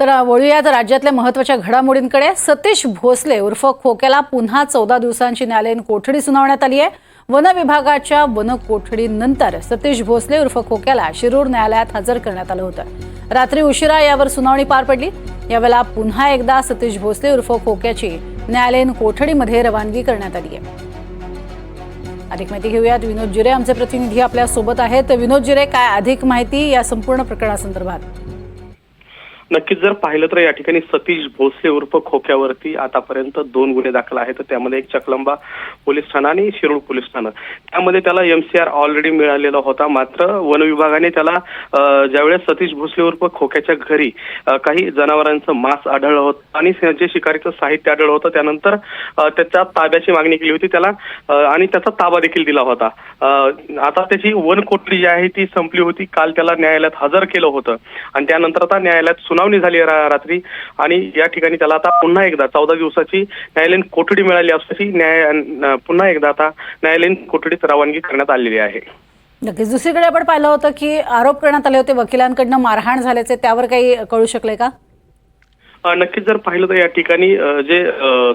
तर वळूयात राज्यातल्या महत्त्वाच्या घडामोडींकडे. सतीश भोसले उर्फ खोक्याला पुन्हा चौदा दिवसांची न्यायालयीन कोठडी सुनावण्यात आली आहे वन विभागाच्या वन कोठडीनंतर सतीश भोसले उर्फ खोक्याला शिरूर न्यायालयात हजर करण्यात आलं होतं. रात्री उशिरा यावर सुनावणी पार पडली. यावेळेला पुन्हा एकदा सतीश भोसले उर्फ खोक्याची न्यायालयीन कोठडीमध्ये रवानगी करण्यात आली आहे अधिक माहिती घेऊयात. विनोद जिरे आमचे प्रतिनिधी आपल्यासोबत आहेत. विनोद जिरे काय अधिक माहिती या संपूर्ण प्रकरणासंदर्भात? नक्कीच जर पाहिलं तर या ठिकाणी सतीश भोसले उर्फ खोक्यावरती आतापर्यंत दोन गुन्हे दाखल आहेत. त्यामध्ये एक चकलंबा पोलीस ठाणा आणि शिरूर पोलीस ठाणं. त्यामध्ये त्याला एमसीआर ऑलरेडी मिळालेला होता. मात्र वन विभागाने त्याला ज्यावेळेस सतीश भोसले उर्फ खोक्याच्या घरी काही जनावरांचं मांस आढळलं होतं आणि जे शिकारीचं साहित्य आढळलं होतं त्यानंतर त्याच्या ताब्याची मागणी केली होती. त्याला आणि त्याचा ताबा देखील दिला होता. आता त्याची वन कोठडी जी आहे ती संपली होती. काल त्याला न्यायालयात हजर केलं होतं. आणि त्यानंतर आता न्यायालयात सुनावणी झाली रात्री. आणि या ठिकाणी त्याला आता पुन्हा एकदा चौदा दिवसाची न्यायालयीन कोठडी मिळाली असल्याची न्याय पुन्हा एकदा आता न्यायालयीन कोठडीत रवानगी करण्यात आलेली आहे. नक्कीच. दुसरीकडे आपण पाहिलं होतं की आरोप करण्यात आले होते वकिलांकडनं मारहाण झाल्याचे त्यावर काही कळू शकले का? नक्कीच जर पाहिलं तर या ठिकाणी जे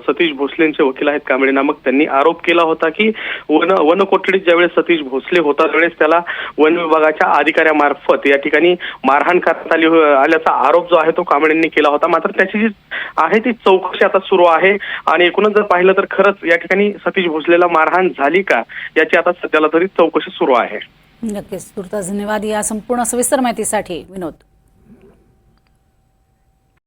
सतीश भोसलेंचे वकील आहेत कांबळे नामक त्यांनी आरोप केला होता की वन वन कोठडीत ज्यावेळेस सतीश भोसले होता त्यावेळेस त्याला वन विभागाच्या अधिकाऱ्यामार्फत या ठिकाणी मारहाण करण्यात आली आल्याचा आरोप जो आहे तो कांबळेंनी केला होता. मात्र त्याची जी आहे ती चौकशी आता सुरू आहे आणि एकूणच जर पाहिलं तर खरंच या ठिकाणी सतीश भोसलेला मारहाण झाली का याची आता सध्याला तरी चौकशी सुरू आहे. नक्कीच तुर्तास धन्यवाद. या संपूर्ण सविस्तर माहितीसाठी विनोद.